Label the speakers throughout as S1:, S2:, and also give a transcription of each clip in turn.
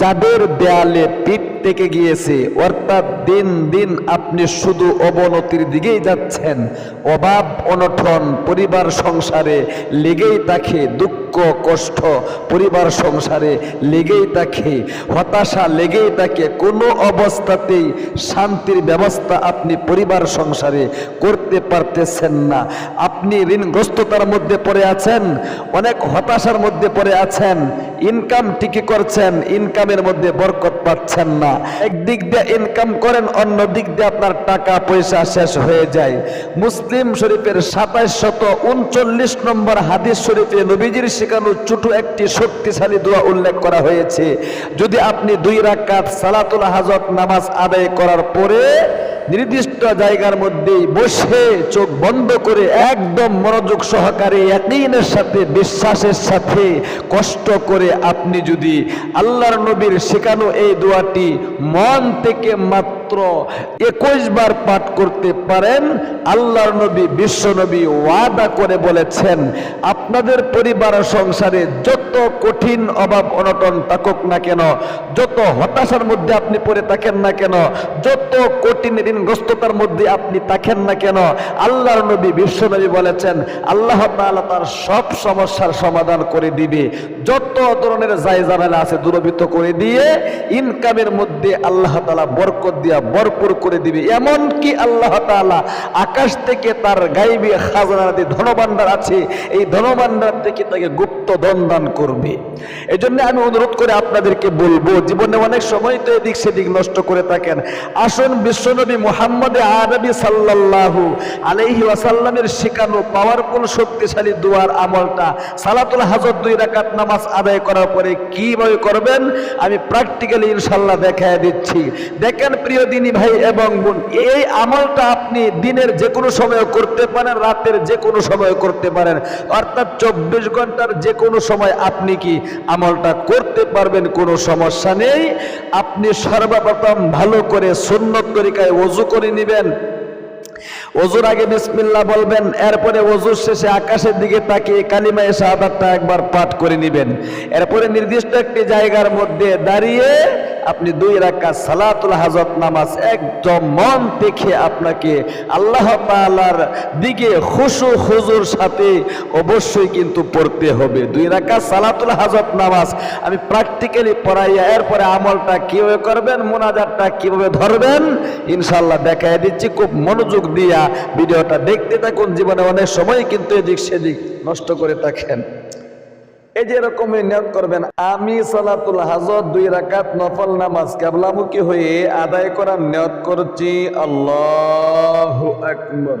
S1: যাদের দেয়ালে পিঠ থেকে গিয়েছে, অর্থাৎ দিন দিন আপনি শুধু অবনতির দিকেই যাচ্ছেন, অভাব অনঠন পরিবার, সংসারে লেগেই তাকে দুঃখ কষ্ট, পরিবার, সংসারে লেগেই থাকে, হতাশা লেগেই থাকে, কোনো অবস্থাতেই শান্তির ব্যবস্থা আপনি পরিবার, সংসারে করতে পারতেছেন না। আপনি ঋণগ্রস্ততার মধ্যে পড়ে আছেন, অনেক হতাশার মধ্যে পড়ে আছেন ইনকাম ঠিকই করছেন ইনকামের মধ্যে বরকত পাচ্ছেন না। একদিক দিয়ে ইনকাম করেন, অন্য দিক দিয়ে আপনার টাকা, পয়সা শেষ হয়ে যায়। মুসলিম শরীফের সাতাইশ শত উনচল্লিশ নম্বর হাদিস শরীফে নবীজির শেখানো ছোট একটি শক্তিশালী দোয়া উল্লেখ করা হয়েছে। যদি আপনি দুই রাকাত সালাতুল হাজত নামাজ আদায় করার পরে নির্দিষ্ট জায়গার মধ্যে বসে চোখ বন্ধ করে একদম মনোযোগ সহকারে একইনের সাথে, বিশ্বাসের সাথে কষ্ট করে আপনি যদি আল্লাহর নবীর শেখানো এই দোয়াটি মন থেকে মাত্র একুশ বার পাঠ করতে পারেন, আল্লাহর নবী, বিশ্ব নবী ওয়াদা করে বলেছেন, আপনাদের পরিবার সংসারে যত কঠিন অভাব অনটন থাকুক না কেন, যত হতাশার মধ্যে আপনি পড়ে থাকেন না কেন, যত কঠিন ঋণগ্রস্ততার মধ্যে আপনি থাকেন না কেন? আল্লাহর নবী, বিশ্ব নবী বলেছেন, আল্লাহ তাআলা তার সব সমস্যার সমাধান করে দিবে। যত ধরনের জায় জামেলা আছে দূরবৃত্ত করে দিয়ে, ইনকামের মধ্যে আল্লাহ তাআলা বরকত দিয়া ভরপুর করে দিবে। এমন কি আল্লাহ তাআলা আকাশ থেকে তার গাইবি খাজনা দিয়ে ধনভাণ্ডার আছে, এই ধনভাণ্ডার থেকে তাকে গুপ্ত ধন দান করবে। এই জন্য আমি অনুরোধ করে আপনাদেরকে বলব, জীবনে অনেক সময় তো এদিক সেদিক নষ্ট করে থাকেন। আসুন বিশ্বনবী মোহাম্মদ আরবি সাল্লাল্লাহু আলাইহি ওয়াসাল্লামের শেখানো পাওয়ারফুল শক্তিশালী দুয়ার আমলটা সালাতুল হাজত দুই রাকাত নামাজ আদায় করার পরে কীভাবে করবেন? আমি প্র্যাকটিক্যালি ইনশাল্লাহ দেখায় দিচ্ছি। দেখেন প্রিয় দিনী ভাই এবং বোন, এই আমলটা আপনি দিনের যে কোনো সময় করতে পারেন, রাতের যে কোনো সময় করতে পারেন। অর্থাৎ চব্বিশ ঘণ্টার যে কোনো সময় আপনি কি আমলটা করতে পারবেন? কোনো সমস্যা নেই। আপনি সর্বপ্রথম ভালো করে সুন্নত তরিকায় ওযু করে নেবেন। ওজুর আগে বিসমিল্লাহ বলবেন, এরপরে ওজুর শেষে আকাশের দিকে তাকিয়ে কালিমায়ে শাহাদাতটা একবার পাঠ করে নেবেন। এরপরে নির্দিষ্ট একটি জায়গার মধ্যে দাঁড়িয়ে আপনি দুই রাকাত সালাতুল হাজত নামাজ একদম মন দেখে আপনাকে আল্লাহ তাআলার দিকে খুশু খুজুর সাথে অবশ্যই কিন্তু পড়তে হবে। দুই রাকাত সালাতুল হাজত নামাজ আমি প্র্যাকটিক্যালি পড়াইয়া এরপরে আমলটা কীভাবে করবেন, মোনাজাতটা কীভাবে ধরবেন ইনশাল্লাহ দেখাই দিচ্ছি। খুব মনোযোগ দিয়া ভিডিওটা দেখতে থাকুন, জীবনে অনেক সময় কিন্তু এদিক সেদিক নষ্ট করে থাকেন। এই যে এরকমই নিয়োগ করবেন, আমি সালাতুল হাজত দুই রাকাত নফল নামাজ কেবলামুখী হয়ে আদায় করার নিয়োগ করছি, আল্লাহ আকবার।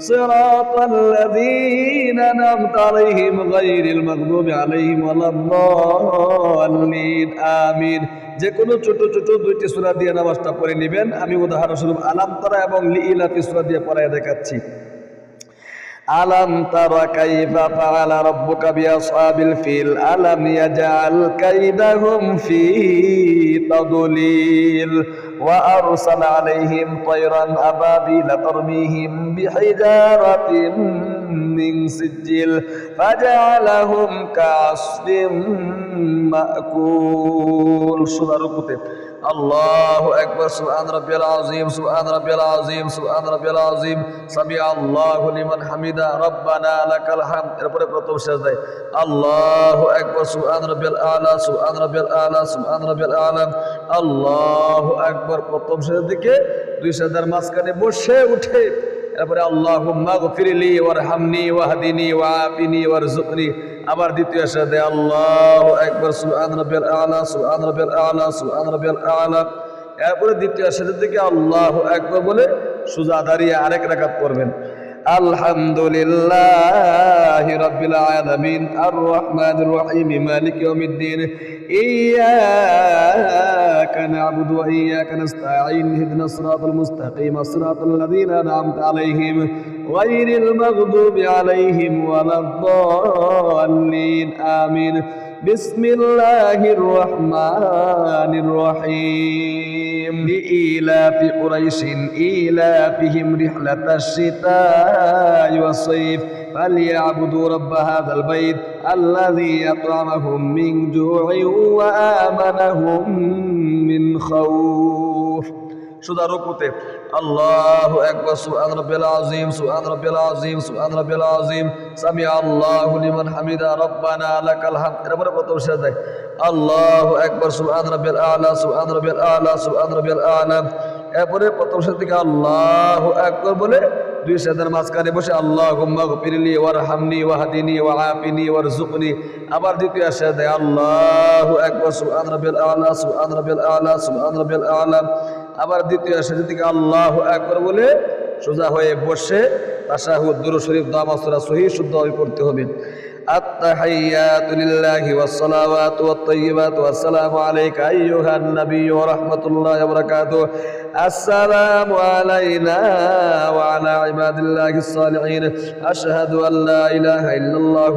S1: صراط الذين أنعمت عليهم غير المغضوب عليهم ولا الضالين آمين যে কোনো ছোট ছোট দুইটি সূরা দিয়ে নামাজটা পড়ে নেবেন আমি উদাহরণস্বরূপ আলাম তারা এবং লিইলাতি সূরা দিয়ে পড়ায় দেখাচ্ছি ألم تر كيف فعل ربك بأصحاب الفيل ألم يجعل كيدهم في تضليل وأرسل عليهم طيرا أبابيل ترميهم بحجارة من سجيل فجعلهم كعصف مأكول سورة ركوتين الله أكبر سبحان ربي العظيم سبحان ربي العظيم سبحان ربي العظيم سمع الله لمن حمد ربنا لك الحمد এরপরে প্রথম সেজদায় আল্লাহু আকবার সুবহান রাব্বিল আলা সুবহান রাব্বিল আলা সুবহান রাব্বিল আলা আল্লাহু আকবার প্রথম সেজদার দিকে দুই সেজদার মাঝখানে বসে উঠে এরপরে আল্লাহুম্মা গফিরলি ওয়ারহামনি ওয়াহদিনি ওয়াআফিনি ওয়ারযুকনি আবার দ্বিতীয় সাথে আল্লাহ একবার সুবহান রাব্বিয়াল আলা, সুবহান রাব্বিয়াল আলা, সুবহান রাব্বিয়াল আলা। এরপরে দ্বিতীয় সাথে থেকে আল্লাহ একবার বলে সুজা দাঁড়িয়ে আরেক রাকাত করবেন আলহামদুলিল্লাহি রাব্বিল আলামিন আর রহমানির রহিম, মালিক ইয়াউমিদ্দিন ইয়াকা না'বুদু ওয়া ইয়াকা নাস্তাঈন, ইহদিনাস সিরাতাল মুস্তাকিম, সিরাতাল লাযীনা আন'আমতা আলাইহিম। غير المغضوب عليهم ولا الضالين. آمين. بسم الله الرحمن الرحيم. لإيلاف قريش إيلافهم رحلة الشتاء والصيف. فليعبدوا رب هذا البيت الذي يطعمهم من جوع وآمنهم من خوف. শুধু রুকুতে আল্লাহ একবার সুবহান রাব্বিল আযীম, সুবহান রাব্বিল আযীম, সুবহান রাব্বিল আযীম। সামি আল্লাহু লিমান হামিদা, রব্বানা লাকাল হামদ। এরপরে কত বসে যায় আল্লাহু একবার সুবহান রাব্বিল আলা, সুবহান রাব্বিল আলা, সুবহান রাব্বিল আলা। এরপরে প্রথম সাথে থেকে আল্লাহু আকবার বলে দুই সাদার মাঝখানে বসে আল্লাহ গফিরলি ওয়ারহামনি ওয়াহদিনি ওয়াআফিনি ওয়ারজুকনি আবার দ্বিতীয় সাথে আল্লাহু আকবার, সুবহান রাব্বিল আলা, সুবহান রাব্বিল আলা, সুবহান রাব্বিল আলা। আবার দ্বিতীয় সাথে থেকে আল্লাহ একবার বলে সোজা হয়ে বসে তাশাহুদ দুরূদ শরীফ দোয়া মাসরা সহি শুদ্ধ হয়ে পড়তে হবে التحيات لله والصلوات والطيبات والسلام عليك أيها النبي ورحمة الله وبركاته السلام علينا وعلى عباد الله الصالحين أشهد أن لا إله إلا الله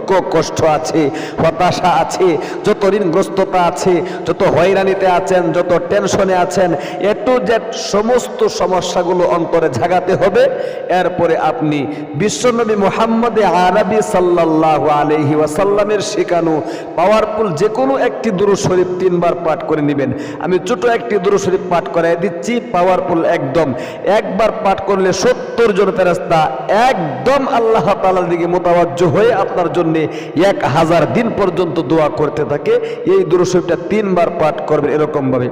S1: কষ্ট আছে, হতাশা আছে, যত ঋণগ্রস্ততা আছে, যত হয়রানিতে আছেন, যত টেনশনে আছেন, এ টু জেড সমস্ত সমস্যাগুলো অন্তরে ঝাগাতে হবে। এরপরে আপনি বিশ্বনবী মোহাম্মদ আরবি সাল্লাল্লাহু আলাইহি ওয়াসাল্লামের শেখানো পাওয়ারফুল যে কোনো একটি দুরু শরীফ তিনবার পাঠ করে নেবেন। আমি ছোট একটি দুরু শরীফ পাঠ করাই দিচ্ছি পাওয়ারফুল একদম। একবার পাঠ করলে সত্তর জন ফেরাস্তা একদম আল্লাহ তালার দিকে মোতাবাজ্য হয়ে আপনার জন্য এক হাজার দিন পর্যন্ত দোয়া করতে থাকে, এই দুরু শরীফটা তিনবার পাঠ করবেন এরকম ভাবে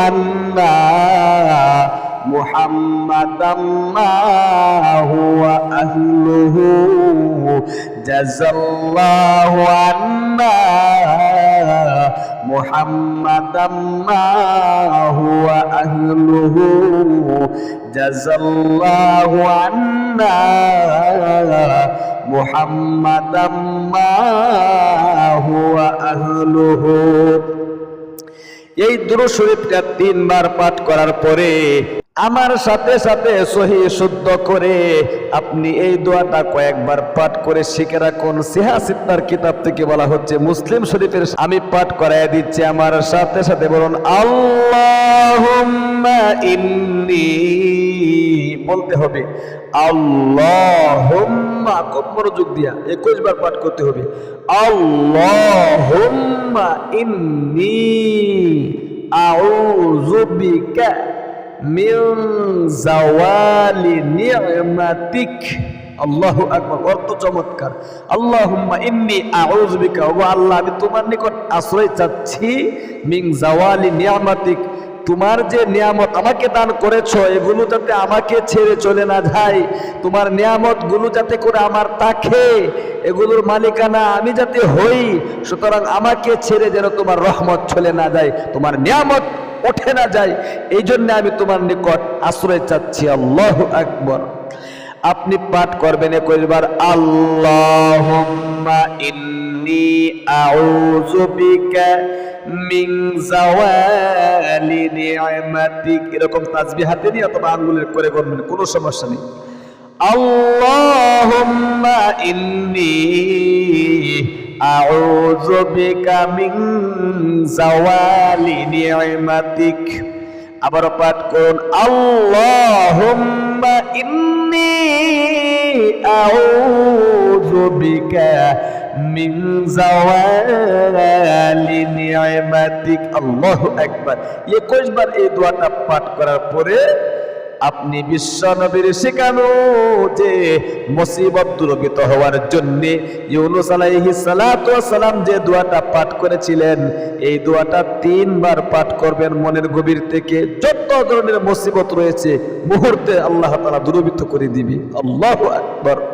S1: আন্না মুহাম্মাদাম হুয়া মুহাম্মাদাম মা হুয়া আহলুহু জাজাল্লাহু আন্না মুহাম্মাদাম মা হুয়া আহলুহু। এই দুরু শরীফটা তিনবার পাঠ করার পরে আমার সাথে সাথে সহি শুদ্ধ করে আপনি এই দোয়াটা কয়েকবার পাঠ করে শিখে রাখুন। সিহা সিত্তার কিতাব থেকে বলা হচ্ছে, মুসলিম শরীফের আমি পাঠ করাই দিচ্ছি আমার সাথে সাথে বলুন, আল্লাহুম্মা ইন্নি বলতে হবে, আল্লাহুম্মা খুব মনোযোগ দিয়া একুশ বার পাঠ করতে হবে, আল্লাহুম্মা ইন্নি আউযু বিকা আল্লাহু আকবার, অর্থ চমৎকার। আল্লাহুম্মা ইন্নি আউযু বিকা ও আল্লাহ, আমি তোমার নিকট আশ্রয় চাচ্ছি মিন জাওয়ালি নি'মাতিক তোমার যে নিয়ামত আমাকে দান করেছ এগুলো যাতে আমাকে ছেড়ে চলে না যায়। তোমার নিয়ামতগুলো যাতে করে আমার তাকে এগুলোর মালিকানা আমি যাতে হই, সুতরাং আমাকে ছেড়ে যেন তোমার রহমত চলে না যায়। তোমার নিয়ামত ওঠে না যায়। এই জন্য আমি তোমার নিকট আশ্রয় চাচ্ছি। আল্লাহ আকবর। আপনি পাঠ করবেন একুশ বার আল্লাহ এরকম তাসবিহ হাতে নিয়ে অথবা আঙ্গুলের করে করবেন কোনো সমস্যা নেই। আল্লাহুম্মা ইন্নি আউযু বিকা মিন জাওয়ালি নি'মাতিক আবার পাঠ করুন আল্লাহুম্মা ইন্নি আউযু বিকা মিন জাওয়ালি নি'মাতিক আল্লাহু আকবার 21 বার এই দোয়াটা পাঠ করার পরে আপনি বিশ্ব নবীর শেখানো যে মুসিবত দূরীভূত হওয়ার জন্য ইউনুস আলাইহিস সালাতু সালাম যে দোয়াটা পাঠ করেছিলেন, এই দোয়াটা তিনবার পাঠ করবেন মনের গভীর থেকে। যত ধরনের মুসিবত রয়েছে, মুহূর্তে আল্লাহ তাআলা দূরীভূত করে দিবি। আল্লাহু আকবার।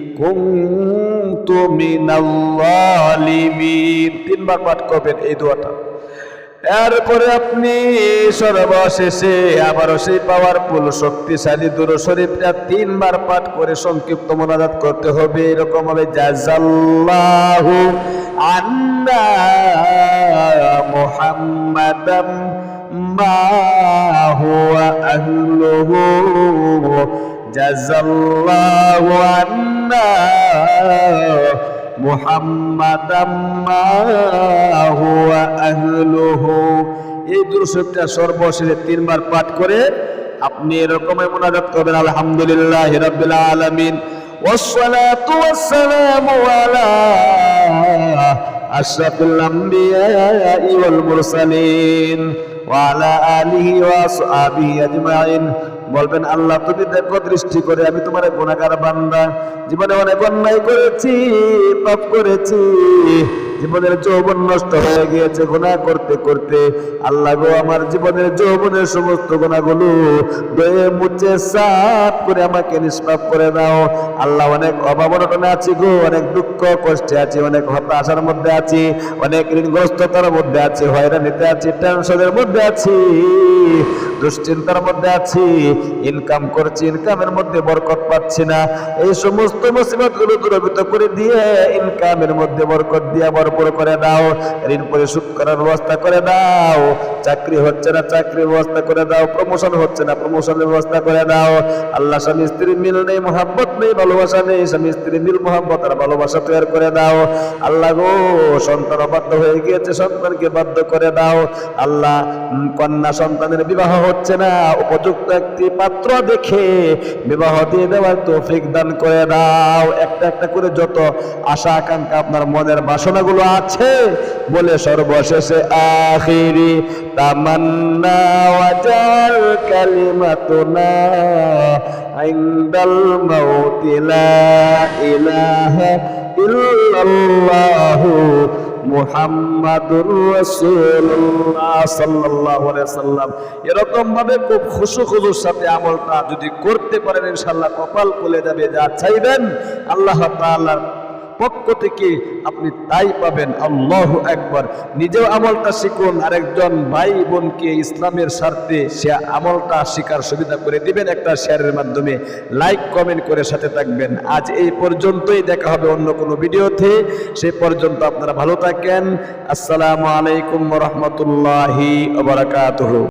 S1: তিনবার পাঠ করবেন এই দোয়াটা। এরপরে আপনি সর্বশেষে আবারও সেই পাওয়ারফুল শক্তিশালী দুর শরীফটা তিনবার পাঠ করে সংক্ষিপ্ত মোনাজাত করতে হবে। এরকম হবে জাজাল্লাহু আন্না জাজাল্লাহু আন্না মুহাম্মাদাম মা হুয়া আহলুহু এই দুরূপটা সর্বশেষে তিনবার পাঠ করে আপনি এরকম মোনাজাত করবেন আলহামদুলিল্লাহ রাব্বিল আলামিন والصلاة والسلام على أشرف الأنبياء والمرسلين وعلى آله وأصحابه أجمعين বলবেন, আল্লাহ, তুমি দেখো দৃষ্টি করে, আমি তোমার গুণাগার বান্দা। জীবনে অনেক অন্যায় করেছি, পাপ করেছি। জীবনের যৌবন নষ্ট হয়ে গিয়েছে, গুণা করতে করতে। আল্লাহ গো, আমার জীবনের যৌবনের সমস্ত গুণাগুলো দয়ে মুছে সাফ করে আমাকে নিষ্পাপ করে দাও। আল্লাহ, অনেক অভাবনটনে আছি গো, অনেক দুঃখ কষ্টে আছি, অনেক হতাশার মধ্যে আছি, অনেক ঋণগ্রস্ততার মধ্যে আছি, হয়রানিতে আছি টেনশনের মধ্যে আছি। দুশ্চিন্তার মধ্যে আছি ইনকাম করছি ইনকামের মধ্যে বরকত পাচ্ছি না। এই সমস্ত মুসিবতগুলো দূরীভূত করে দিয়ে ইনকামের মধ্যে বরকত দিয়া ভরপুর করে দাও। ঋণ পরিশোধ করার ব্যবস্থা করে দাও। চাকরি হচ্ছে না, চাকরির ব্যবস্থা করে দাও। প্রমোশন হচ্ছে না প্রমোশনের ব্যবস্থা করে দাও। আল্লাহ স্বামী স্ত্রীর মিল নেই মোহাম্মত নেই, ভালোবাসা নেই। স্বামী স্ত্রীর মিল মোহাম্মত আর ভালোবাসা তৈরি করে দাও। আল্লাহ গো, সন্তান অবাধ্য হয়ে গিয়েছে, সন্তানকে বাধ্য করে দাও। আল্লাহ কন্যা সন্তানের বিবাহ হচ্ছে না। উপযুক্ত একটি পাত্র দেখে বিবাহ দিয়ে দেওয়ার তৌফিক দান করে দাও। একটা একটা করে যত আশা, আকাঙ্ক্ষা আপনার মনের বাসনাগুলো আছে, বলে সর্বশেষে আখিরি, তামান্না ওয়াজাল কালিমাতুনা ইনদাল মাউতি লা ইলাহা ইল্লাল্লাহু মুহাম্মাদুর রাসূলুল্লাহ সাল্লাল্লাহু আলাইহি সাল্লাম এরকম ভাবে খুব খুশু খুশুর সাথে আমলটা যদি করতে পারেন, ইনশাআল্লাহ কপাল খুলে যাবে। যা চাইবেন, আল্লাহ তাআলার পক্ষ থেকে আপনি তাই পাবেন। আল্লাহু একবার নিজেও আমলটা শিখুন। আরেকজন ভাই বোনকে ইসলামের স্বার্থে সে আমলটা শিকার সুবিধা করে দিবেন একটা শেয়ারের মাধ্যমে। লাইক, কমেন্ট করে সাথে থাকবেন। আজ এই পর্যন্তই। দেখা হবে অন্য কোনো ভিডিওতে। সে পর্যন্ত আপনারা ভালো থাকেন। আসসালামু আলাইকুম রহমতুল্লাহি